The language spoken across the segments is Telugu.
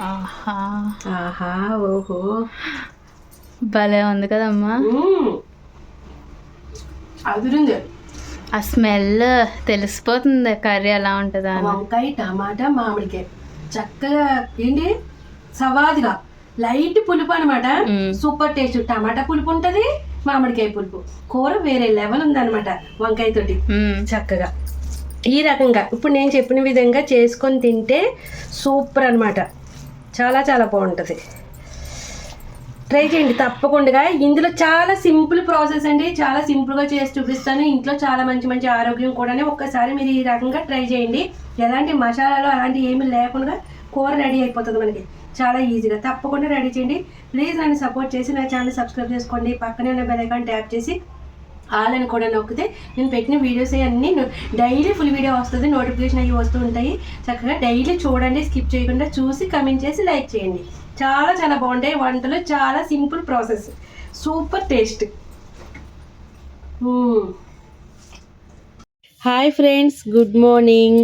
ఆహా. ఆహా ఓహో. భలే ఉంది కదమ్మా. అదురుంది. ఆ స్మెల్ తెలిసిపోతుంది. కర్రీ ఎలా ఉంటుందా వంకాయ టమాటా మామిడికాయ. చక్కగా ఏంటి? సవాదిగా. లైట్ పులుపు అనమాట. Super taste. టమాటా పులుపు ఉంటది మామిడికాయ పులుపు. కూర వేరే లెవెల్ ఉందన్నమాట వంకాయ తోటి. మ్మ్. చక్కగా. ఈ రకంగా. ఇప్పుడు నేను చెప్పిన విధంగా చేసుకొని తింటే సూపర్ అన్నమాట. చాలా చాలా బాగుంటుంది. ట్రై చేయండి తప్పకుండా. ఇందులో చాలా సింపుల్ ప్రాసెస్ అండి. చాలా సింపుల్గా చేసి చూపిస్తాను. ఇంట్లో చాలా మంచి మంచి ఆరోగ్యం కూడా ఒక్కసారి మీరు ఈ రకంగా ట్రై చేయండి. ఎలాంటి మసాలాలు అలాంటివి ఏమీ లేకుండా కూర రెడీ అయిపోతుంది మనకి. చాలా ఈజీగా. తప్పకుండా రెడీ చేయండి. ప్లీజ్ నన్ను సపోర్ట్ చేసి నా ఛానల్ సబ్స్క్రైబ్ చేసుకోండి. పక్కనే ఉన్న బెల్ ఐకాన్ ట్యాప్ చేసి ఆల్ అని కూడా నొక్కితే నేను పెట్టిన వీడియోస్ అన్నీ డైలీ ఫుల్ వీడియో వస్తుంది నోటిఫికేషన్ అవి వస్తూ ఉంటాయి. చక్కగా డైలీ చూడండి స్కిప్ చేయకుండా చూసి కమెంట్ చేసి లైక్ చేయండి. చాలా చాలా బాగుంటాయి వంటలు చాలా simple process super taste hi friends good morning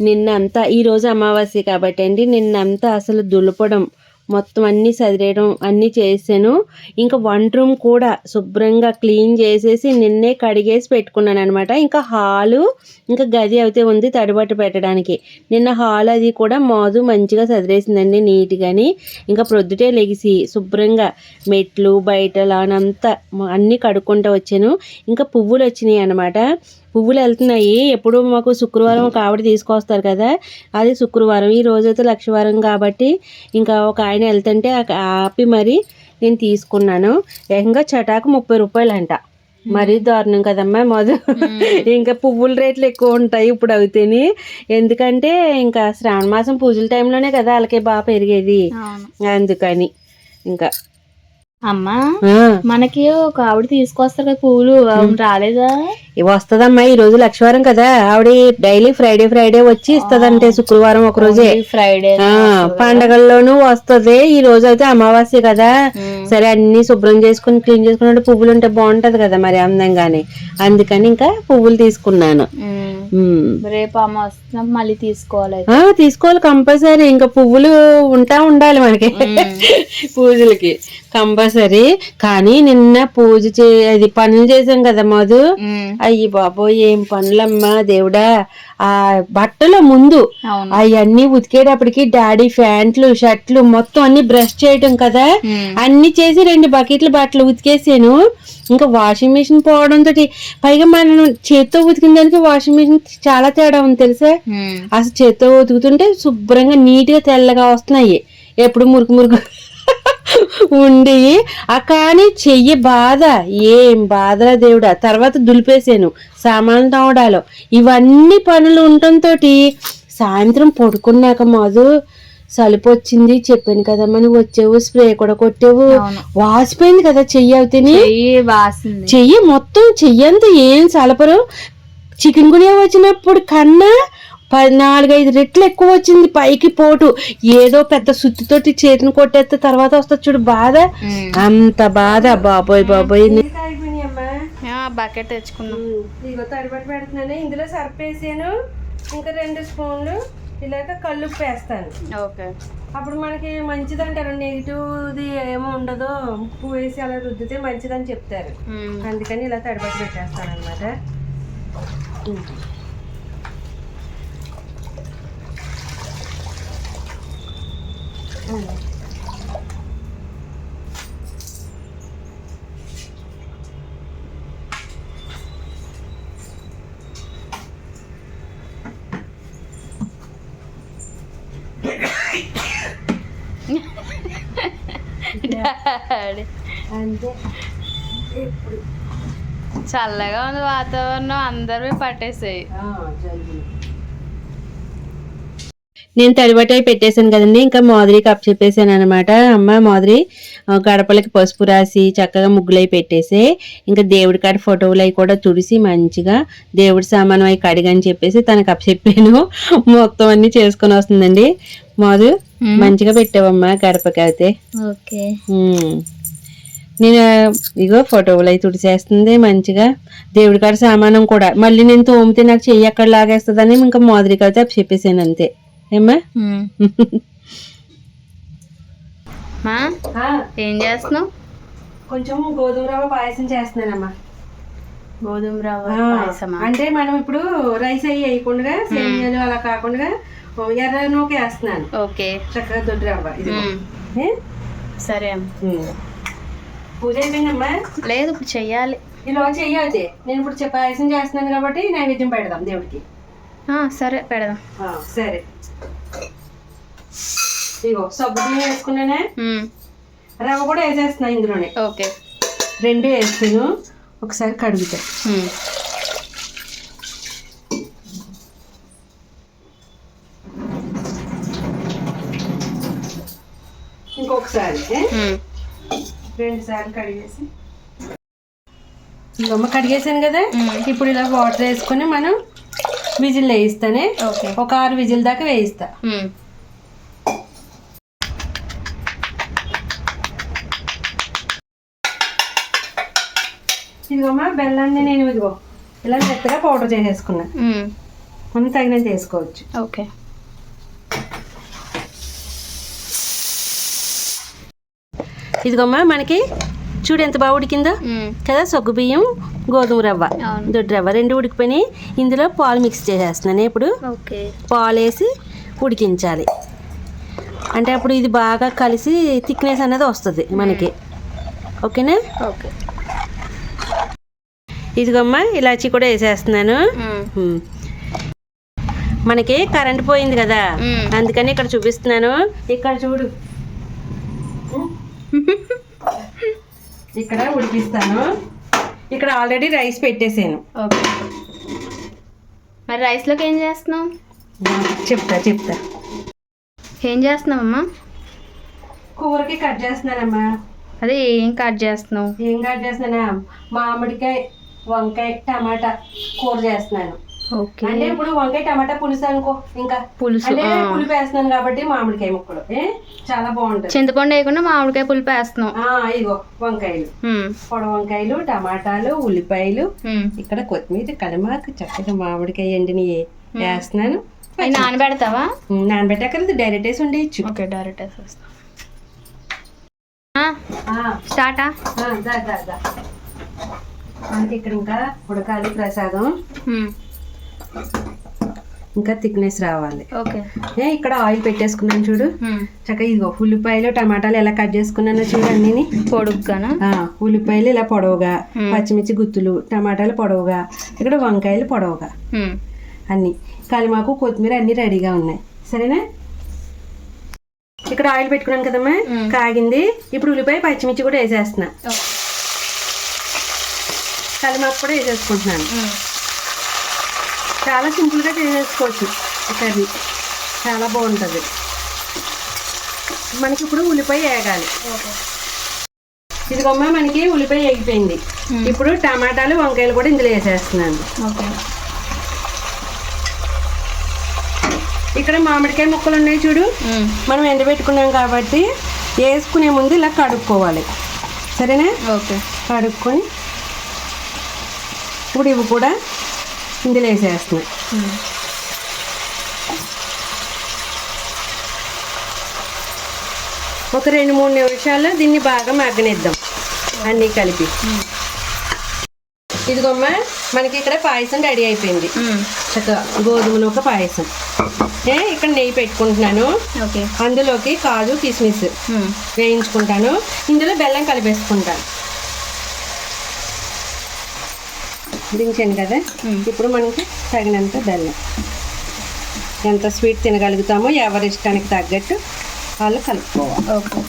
నిన్నంతా ఈరోజు అమావాస్య కాబట్టి అండి నిన్నంతా అసలు దులపడం. మొత్తం అన్నీ సదిరేయడం అన్నీ చేసాను. ఇంకా వంట రూమ్ కూడా శుభ్రంగా క్లీన్ చేసేసి నిన్నే కడిగేసి పెట్టుకున్నాను అనమాట ఇంకా హాలు ఇంకా గది అయితే ఉంది తడిబట్టు పెట్టడానికి. నిన్న హాల్ అది కూడా మోదు మంచిగా సదిరేసిందండి నీట్గాని. ఇంకా ప్రొద్దుటే లెగిసి శుభ్రంగా మెట్లు బయట లానంతా అన్నీ కడుక్కుంటూ వచ్చాను. ఇంకా పువ్వులు వచ్చినాయి అనమాట పువ్వులు వెళ్తున్నాయి. ఎప్పుడు మాకు శుక్రవారం ఒక ఆవిడ తీసుకొస్తారు కదా. అది శుక్రవారం. ఈ రోజైతే లక్షవారం కాబట్టి ఇంకా ఒక ఆయన వెళ్తుంటే ఆ- ఆపి మరి నేను తీసుకున్నాను. ఏకంగా చటాకు ముప్పై రూపాయలు అంట మరీ దారుణం కదమ్మా మొదలు ఇంకా పువ్వుల రేట్లు ఎక్కువ ఉంటాయి ఇప్పుడు అవుతాయి ఎందుకంటే ఇంకా శ్రావణ మాసం పూజల టైంలోనే కదా వాళ్ళకి బాగా పెరిగేది. అందుకని ఇంకా అమ్మా మనకి ఒక ఆవిడ తీసుకొస్తారు కదా పువ్వులు ఆవిడ రాలేదా? ఇవి వస్తదమ్మా ఈ రోజు లక్షవారం కదా. ఆవిడ డైలీ ఫ్రైడే ఫ్రైడే వచ్చి ఇస్తదంటే శుక్రవారం ఒక రోజే. ఫ్రైడే పండగల్లోనూ వస్తది. ఈ రోజు అయితే అమావాస్య కదా. సరే అన్ని శుభ్రం చేసుకుని క్లీన్ చేసుకున్నట్టు పువ్వులు ఉంటే బాగుంటది కదా మరి అందంగానే. అందుకని ఇంకా పువ్వులు తీసుకున్నాను. రేపు అమ్మ మళ్ళీ తీసుకోవాలి తీసుకోవాలి కంపల్సరీ. ఇంకా పువ్వులు ఉంటా ఉండాలి మనకి. పూజలకి. కంపల్సరీ. కానీ నిన్న పూజ చే అది పనులు చేసాం కదా మధు. అయ్యి బాబోయ్ ఏం పనులమ్మా దేవుడా. ఆ బట్టల ముందు అవును. అవన్నీ ఉతికేటప్పటికి డాడీ ప్యాంట్లు షర్ట్లు మొత్తం అన్ని బ్రష్ చేయటం కదా. అన్ని చేసి రెండు బకెట్ల బట్టలు ఉతికేసాను. ఇంకా వాషింగ్ మిషన్ పోవడంతో పైగా మనం చేత్తో ఉతికిన దానికి వాషింగ్ మిషన్ చాలా తేడా ఉంది తెలుసా. అసలు చేత్తో ఉతుకుతుంటే శుభ్రంగా నీట్గా తెల్లగా వస్తున్నాయి. ఎప్పుడు మురుకు మురుకు ఉండి ఆ కానీ చెయ్యి బాధ ఏం బాధరా దేవుడా? తర్వాత దులిపేసాను సామాన్లు తోవడాలు ఇవన్నీ పనులు ఉండటంతో సాయంత్రం పడుకున్నాక మాదు సలుపు వచ్చింది చెప్పాను కదమ్మా నువ్వు వచ్చావు స్ప్రే కూడా కొట్టావు. వాసిపోయింది కదా చెయ్యి అవుతేని చెయ్యి వాసింది. చెయ్యి మొత్తం చెయ్యంతా ఏం సలపరు? చికెన్ గునియా వచ్చినప్పుడు కన్నా నాలుగైదు రెట్లు ఎక్కువ వచ్చింది పైకి పోటు. ఏదో పెద్ద సుత్తితోటి చేతిని కొట్టేస్తే తర్వాత వస్తుంది చూడు బాధ. అంత బాధ. బాబోయ్ బాబోయ్. బకెట్ తెచ్చుకున్నాం. ఇదిగో పెడుతున్నాను. ఇందులో సర్పేసాను ఇంకా రెండు స్పూన్లు. ఇలాగ కల్లుప్పు వేస్తాను ఓకే అప్పుడు మనకి మంచిది అంటారు నెగిటివ్ది ఏమో ఉండదు ఉప్పు వేసి అలా రుద్దితే మంచిదని చెప్తారు. అందుకని ఇలా తడిబట్టి పెట్టేస్తాను అనమాట డాడీ. అంతే చల్లగా ఉంది వాతావరణం అందరూ పట్టేసాయి. నేను తడిబట్టాయి పెట్టేశాను కదండి ఇంకా మాదిరికి అప్ చెప్పేశాను అనమాట అమ్మ మాదిరి గడపలకి పసుపు రాసి చక్కగా ముగ్గులై పెట్టేసి ఇంకా దేవుడి కాడ ఫోటోలు అవి కూడా తుడిసి మంచిగా దేవుడి సామాను అవి కడిగని చెప్పేసి తనకు అప్ చెప్పాను. మొత్తం అన్ని చేసుకొని వస్తుందండి. మాధు మంచిగా పెట్టావమ్మా గడపకి అయితే. ఓకే. నేను ఇగో ఫోటోలు అవి తుడిచేస్తుంది మంచిగా. దేవుడి కాడ సామానం కూడా. మళ్ళీ నేను తోమితే నాకు చెయ్యి ఎక్కడ లాగేస్తుందని ఇంకా మాదిరికి అయితే అప్పు చెప్పేసాను అంతే. ఏమ్మా? ఏం చేస్తున్నావు? కొంచెం గోధుమ రవ్వ పాయసం చేస్తున్నానమ్మా. గోధుమ రవ్వ అంటే మనం ఇప్పుడు రైస్ అయ్యి వేయకుండా సేమియాలు అలా కాకుండా ఎర్ర నూక వేస్తున్నాను. ఓకే. చక్కగా దొడ్డు రవ్వ ఇది? సరే. పూజ అయిపోయిందమ్మా? లేదు ఇప్పుడు చెయ్యాలి. ఇలా చెయ్యాలి. నేను ఇప్పుడు పాయసం చేస్తున్నాను కాబట్టి నైవేద్యం పెడదాం దేవుడికి. సరే పెడదాం. సరే. ఇగో సబ్బు బియ్యం వేసుకున్నానే. రవ్వ కూడా వేసేస్తున్నా ఇందులోనే. ఓకే. రెండు వేస్తాను ఒకసారి కడుగుతా. మ్మ్. ఇంకొకసారి. రెండు సార్లు కడిగేసి. కడిగేసాను కదా. ఇప్పుడు ఇలా వాటర్ వేసుకొని మనం విజిల్ వేయిస్తానే. ఓకే. ఒక ఆరు విజిల్ దాకా వేయిస్తా. మ్మ్. ఇదిగోమ్మా బెల్లాన్ని నేను ఇదిగో ఇలా మెత్తగా పౌడర్ చేసేసుకున్నా. మనం తగినంత వేసుకోవచ్చు. ఓకే. ఇదిగోమ్మా మనకి చూడు ఎంత బాగా ఉడికిందో. కదా సగ్గు బియ్యం గోధుమ రవ్వ. దొడ్డు రవ్వ రెండు ఉడికిపోయినాయి. ఇందులో పాలు మిక్స్ చేసేస్తున్నాను ఇప్పుడు. పాలు వేసి ఉడికించాలి. అంటే అప్పుడు ఇది బాగా కలిసి థిక్నెస్ అనేది వస్తుంది మనకి. ఓకేనా? ఓకే. ఇదిగమ్మా ఇలాచి కూడా వేసేస్తున్నాను. మనకి కరెంట్ పోయింది కదా. అందుకని ఇక్కడ చూపిస్తున్నాను. ఇక్కడ చూడు. ఇక్కడ ఉడికిస్తాను. ఇక్కడ ఆల్రెడీ రైస్ పెట్టేసాను. మరి రైస్లోకి ఏం చేస్తున్నావు? చెప్తా చెప్తా. ఏం చేస్తున్నావమ్మా? కూరకి కట్ చేస్తున్నానమ్మా. అదే ఏం కట్ చేస్తున్నావు? ఏం కట్ చేస్తున్నానా? మామిడికాయ వంకాయ టమాటా కూర చేస్తున్నాను. అంటే ఇప్పుడు వంకాయ టమాటా పులుసు అనుకో ఇంకా. పులుసు అంటే. పులుపు వేస్తున్నాను కాబట్టి మామిడికాయ ముక్కలు. ఏ? చాలా బాగుంటది. చింతపండు వేయకుండా మామిడికాయ పులుపు వేస్తున్నావు ఆ ఇదిగో వంకాయలు. పొడ వంకాయలు టమాటాలు ఉల్లిపాయలు. ఇక్కడ కొత్తిమీర కలిమాకు చక్కగా మామిడికాయ ఎండిని వేస్తున్నాను. నానబెడతావా? నానబెట్టాక డైరెక్ట్ వేసి ఉండేయచ్చు. ఓకే డైరెక్ట్ వేసేస్తా ఆ, స్టార్టా? మనకి ఇక్కడ ఇంకా ఉడకాలి ప్రసాదం. ఇంకా థిక్నెస్ రావాలి. ఓకే. ఇక్కడ ఆయిల్ పెట్టేసుకున్నాను చూడు. చక్కగా ఇదిగో ఉల్లిపాయలు టమాటాలు ఎలా కట్ చేసుకున్నానో చూడు అన్నీని. పొడుగ్గానా? ఉల్లిపాయలు ఇలా పొడవుగా. పచ్చిమిర్చి గుత్తులు టమాటాలు పొడవుగా ఇక్కడ వంకాయలు పొడవుగా. అన్ని. కలిమాకు కొత్తిమీర అన్ని రెడీగా ఉన్నాయి. సరేనా? ఇక్కడ ఆయిల్ పెట్టుకున్నాను కదమ్మా. మ్మ్. కాగింది. ఇప్పుడు ఉల్లిపాయ పచ్చిమిర్చి కూడా వేసేస్తున్నా. కలిమాకు కూడా వేసేసుకుంటున్నాను. చాలా సింపుల్గా చేసేసుకోవచ్చు కర్రీ. చాలా బాగుంటుంది. మనకి ఇప్పుడు ఉల్లిపాయ వేగాలి. ఇదిగోమ్మ మనకి ఉల్లిపాయ వేగిపోయింది. ఇప్పుడు టమాటాలు వంకాయలు కూడా ఇందులో వేసేస్తున్నాను. ఓకే. ఇక్కడ మామిడికాయ ముక్కలు ఉన్నాయి చూడు. మనం ఎండబెట్టుకున్నాం కాబట్టి వేసుకునే ముందు ఇలా కడుక్కోవాలి. సరేనా? ఓకే. కడుక్కొని ఇప్పుడు ఇవి కూడా ఇందులో వేసేస్తున్నాయి మ్మ్. ఒక రెండు మూడు నిమిషాల్లో దీన్ని బాగా మగ్గనిద్దాం అన్నీ కలిపి మ్మ్. ఇదిగోమ్మ మనకి ఇక్కడ పాయసం రెడీ అయిపోయింది. చక్కగా గోధుమ నూక పాయసం ఏ ఇక్కడ నెయ్యి పెట్టుకుంటున్నాను ఓకే అందులోకి కాజు కిస్మిస్. వేయించుకుంటాను ఇందులో బెల్లం కలిపేసుకుంటాను దించాను కదా. ఇప్పుడు మనకి తగినంత బెల్లం. ఎంత స్వీట్ తినగలుగుతామో ఎవరి ఇష్టానికి తగ్గట్టు వాళ్ళు కలుపుకోవాలి. ఓకే.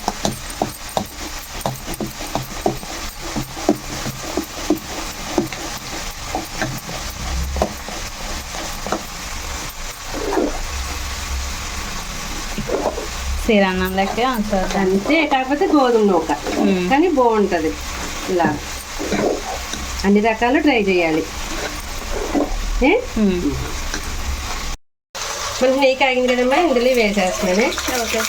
శ్రీరాన్నం లెక్క అంతే కాకపోతే గోధుమ నూక. కానీ బాగుంటుంది. ఇలా. అన్ని రకాలు ట్రై చేయాలి. మనకి నెయ్యి కాగింది కదమ్మా ఇందులో వేసేస్తున్నానే. ఓకే.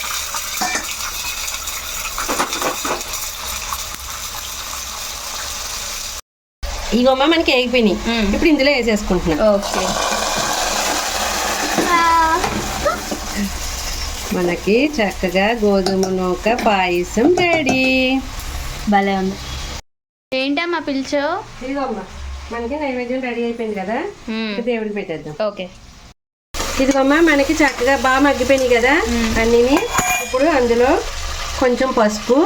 ఇగోమ్మ మనకి వేగిపోయినాయి. ఇప్పుడు ఇందులో వేసేసుకుంటున్నా. ఓకే. మనకి చక్కగా గోధుమ నూక పాయసం రెడీ. భలే ఉంది. ఏంటమ్మా పిలిచావు? ఇదిగోమ్మా మనకి నైవేద్యం రెడీ అయిపోయింది కదా? దేవుడికి పెట్టేద్దాం. ఓకే. ఇదిగోమ్మా మనకి చక్కగా బాగా మగ్గిపోయినాయి కదా? అన్నీని ఇప్పుడు అందులో కొంచెం పసుపు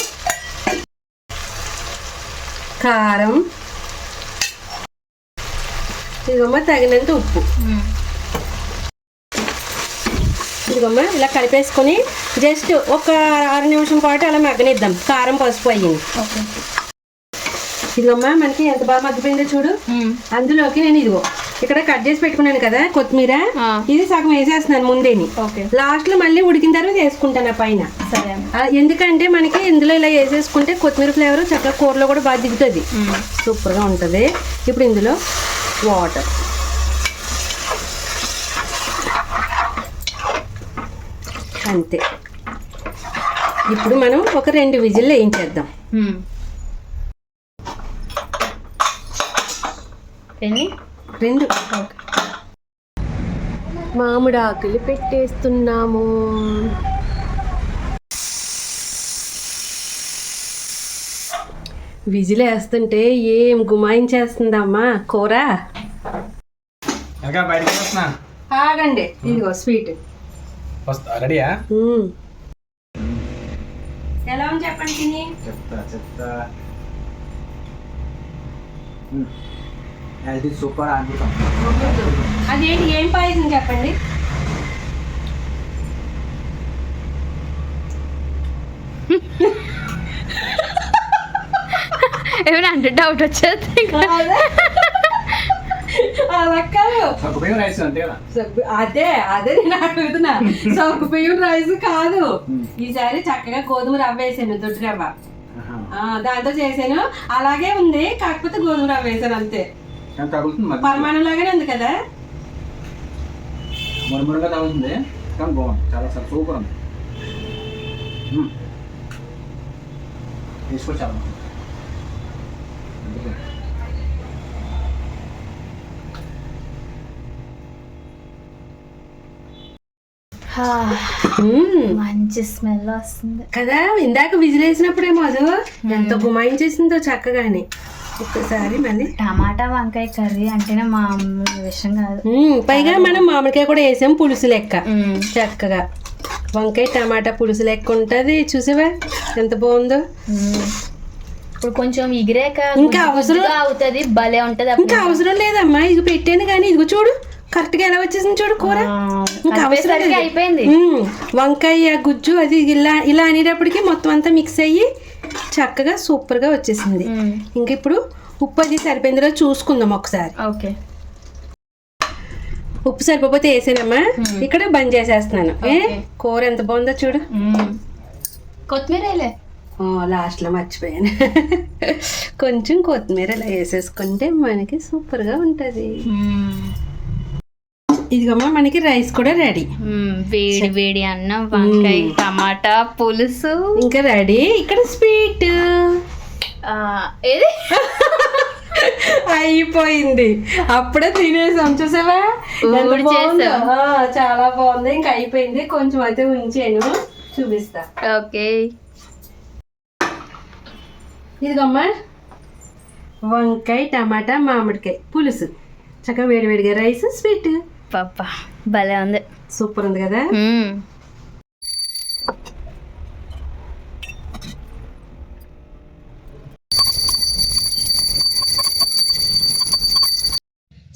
కారం ఇదిగోమ్మా తగినంత ఉప్పు. ఇదిగోమ్మా ఇలా కలిపేసుకొని జస్ట్ ఒక ఆరు నిమిషం పాటు అలా మగ్గనిద్దాం. కారం పసుపు అయ్యింది. ఓకే. ఇదిగోమ్మా మనకి ఎంత బాగా మగ్గిపోయిందో చూడు. అందులోకి నేను ఇదిగో ఇక్కడ కట్ చేసి పెట్టుకున్నాను కదా కొత్తిమీర. ఇది సగం వేసేస్తున్నాను ముందేని. ఓకే. లాస్ట్లో మళ్ళీ ఉడికిన తర్వాత వేసుకుంటాను పైన. ఎందుకంటే మనకి ఇందులో ఇలా వేసేసుకుంటే కొత్తిమీర ఫ్లేవర్ చక్కగా కూరలో కూడా బాగా దిగుతుంది. సూపర్గా ఉంటుంది. ఇప్పుడు ఇందులో వాటర్. అంతే. ఇప్పుడు మనం ఒక రెండు విజిల్ వేయించేద్దాం. ఎన్ని? రెండు. మామిడి ఆకులు పెట్టేస్తున్నాము. విజిల్ వేస్తుంటే ఏం గుమాయించేస్తుందమ్మా కూర? ఆగండి. ఇదిగో స్వీట్. వస్తా రెడీయా. ఎలా ఉంది చెప్పండి తిని చెప్తా చెప్తా. అది సూపర్ అద్భుతం అదేంటి ఏం పాయసం చెప్పండి? ఏమైనా అంటే డౌట్ వచ్చేది అదే. అదే నేను అడుగుతున్నా. సగ్గు బియ్యం రైస్ కాదు ఈసారి చక్కగా గోధుమ రవ్వ వేసాను దొడ్డు రవ్వ. దాంతో చేశాను. అలాగే ఉంది కాకపోతే గోధుమ రవ్వ వేసాను అంతే. పరిమాణం లాగానే ఉంది కదా? మురుమురుగా తగులుతుంది కానీ బాగుంది. చాలా చాలా సూపర్ ఉంది. తీసుకో చాలా. మంచి స్మెల్ వస్తుంది. కదా ఇందాక విజిల్ వేసినప్పుడేమో అది ఎంత గుమాయించేసిందో చక్కగాని. ఒక్కసారి మళ్ళీ టమాటా వంకాయ కర్రీ అంటేనే మా అమ్మ విషయం కాదు. పైగా మనం మామిడికాయ కూడా వేసాం పులుసు లెక్క. చక్కగా. వంకాయ టమాటా పులుసు లెక్క ఉంటుంది. చూసావా? ఎంత బాగుందో. ఇప్పుడు కొంచెం ఎగిరాక ఇంకా అవసరం- అవుతుంది భలే ఉంటది ఇంకా అవసరం లేదమ్మా. ఇది పెట్టాను కానీ ఇదిగో చూడు. కరెక్ట్గా ఎలా వచ్చేసింది చూడు కూర ఇంకా అవసరం. అయిపోయింది. వంకాయ గుజ్జు అది ఇలా ఇలా అనేటప్పటికి మొత్తం అంతా మిక్స్ అయ్యి చక్కగా సూపర్గా వచ్చేసింది. ఇంక ఇప్పుడు ఉప్పు అది సరిపోయిందిలో చూసుకుందాం ఒకసారి ఓకే ఉప్పు సరిపోతే వేసానమ్మా ఇక్కడ బంద్ చేసేస్తున్నాను ఏ. కూర ఎంత బాగుందో చూడు. కొత్తిమీర లాస్ట్లో మర్చిపోయాను కొంచెం కొత్తిమీర ఇలా వేసేసుకుంటే మనకి సూపర్గా ఉంటుంది. ఇదిగమ్మా మనకి రైస్ కూడా రెడీ. వేడి వేడి అన్నం వంకాయ టమాటా పులుసు. ఇంకా రెడీ. ఇక్కడ స్వీట్. ఏది? అయిపోయింది. అప్పుడే తినేసాం చూసావా? చాలా బాగుంది. ఇంకా అయిపోయింది. కొంచెం అయితే ఉంచాను. చూపిస్తా. ఓకే. ఇదిగమ్మా. వంకాయ టమాటా మామిడికాయ పులుసు. చక్కగా వేడివేడిగా రైస్ స్వీట్. పాప. భలే ఉంది. సూపర్ ఉంది కదా?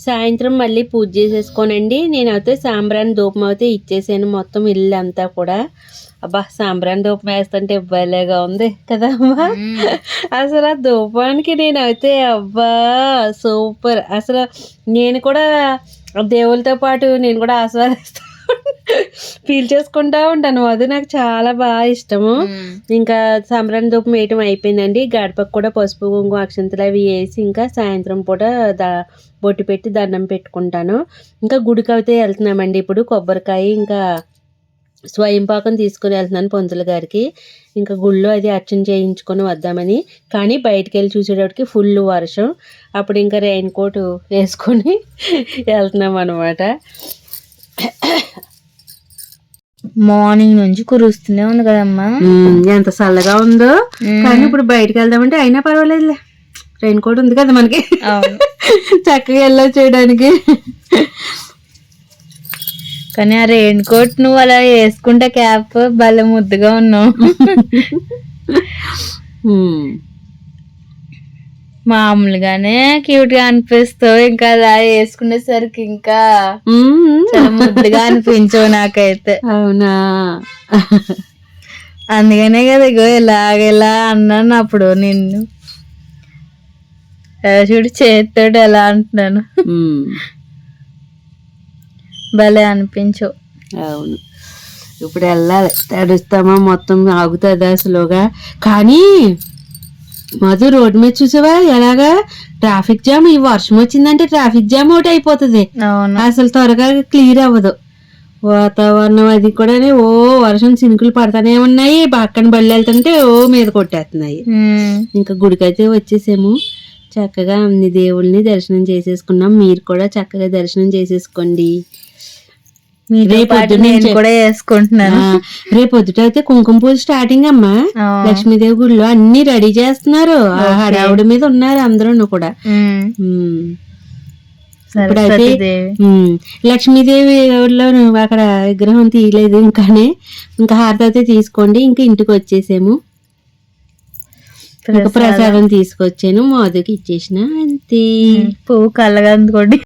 సాయంత్రం మళ్ళీ పూజ చేసేసుకోనండి. నేనైతే సాంబ్రాన్ ధూపం అయితే ఇచ్చేసాను. మొత్తం ఇల్లు అంతా కూడా. అబ్బా సాంబ్రాన్ ధూపం వేస్తుంటే భలేగా ఉంది కదా అమ్మా. మ్మ్. అసలు ఆ ధూపానికి నేనైతే అబ్బా సూపర్. అసలు నేను కూడా దేవులతో పాటు నేను కూడా ఆస్వాదిస్తాను ఫీల్ చేసుకుంటా ఉంటాను. అది నాకు చాలా బాగా ఇష్టము. ఇంకా సాంబ్రాణి ధూపం వేయటం అయిపోయిందండి. గడపకు కూడా పసుపు కుంకుమ అక్షంతలు అవి వేసి ఇంకా సాయంత్రం పూట దా బొట్టు పెట్టి దండం పెట్టుకుంటాను. ఇంకా గుడికి అయితే వెళ్తున్నామండి ఇప్పుడు. కొబ్బరికాయ ఇంకా స్వయం పాకం తీసుకుని వెళ్తున్నాను పొంతుల గారికి. ఇంకా గుళ్ళో అది అర్చన చేయించుకొని వద్దామని. కానీ బయటికి వెళ్ళి చూసేటప్పటికి ఫుల్ వర్షం. అప్పుడు ఇంకా రెయిన్ కోట్ వేసుకొని వెళ్తున్నాం అనమాట మార్నింగ్ నుంచి కురుస్తూనే ఉంది కదమ్మా. ఎంత చల్లగా ఉందో. కానీ ఇప్పుడు బయటకు వెళ్దామంటే అయినా పర్వాలేదులే. రెయిన్ కోట్ ఉంది కదా మనకి. చక్కగా వెళ్ళొచ్చు చేయడానికి. కానీ ఆ రెయిన్ కోట్ నువ్వు అలా వేసుకుంటే క్యాప్ భలే ముద్దుగా ఉన్నావు. మామూలుగానే క్యూట్గా అనిపిస్తావు ఇంకా అలా వేసుకునేసరికి ఇంకా. చాలా ముద్దుగా అనిపించవు నాకైతే. అవునా? అందుకనే కదా ఇగో ఇలాగ ఇలా అన్నాను అప్పుడు నిన్ను. చూడు చేతితోటి ఎలా అంటున్నాను. భలే అనిపించవు. అవును. ఇప్పుడు వెళ్ళాలి. తడుస్తామా? మొత్తం ఆగుతుందా? అసలుగా కానీ మధు రోడ్డు మీద చూసావా? ఎలాగా? ట్రాఫిక్ జామ్ ఈ వర్షం వచ్చిందంటే ట్రాఫిక్ జామ్ ఒకటి అయిపోతుంది. అసలు త్వరగా క్లియర్ అవ్వదు. వాతావరణం అది కూడా ఓ వర్షం చినుకులు పడతానే ఉన్నాయి. పక్కన బళ్ళు వెళ్తుంటే ఓ మీద కొట్టేస్తున్నాయి. ఇంకా గుడికైతే వచ్చేసాము. చక్కగా అన్ని దేవుళ్ళని దర్శనం చేసేసుకున్నాం. మీరు కూడా చక్కగా దర్శనం చేసేసుకోండి మీతో రేపు పాటు పొద్దున్నే నేను చే- కూడా వేసుకుంటున్నాను. అయితే కుంకుమ పూజ స్టార్టింగ్ అమ్మా. లక్ష్మీదేవి గుడిలో అన్ని రెడీ చేస్తున్నారు. ఆ ఓకే. హడావుడి మీద ఉన్నారు అందరూ కూడా. ఇప్పుడైతే లక్ష్మీదేవి నువ్వు అక్కడ విగ్రహం తీయలేదు ఇంకానే. ఇంకా హారతి అయితే తీసుకోండి. ఇంకా ఇంటికి వచ్చేసాము. ప్రసాదం. తీసుకొచ్చాను. మోదకి ఇచ్చేసిన అంతే. పువ్వు కళ్ళగందుకోండి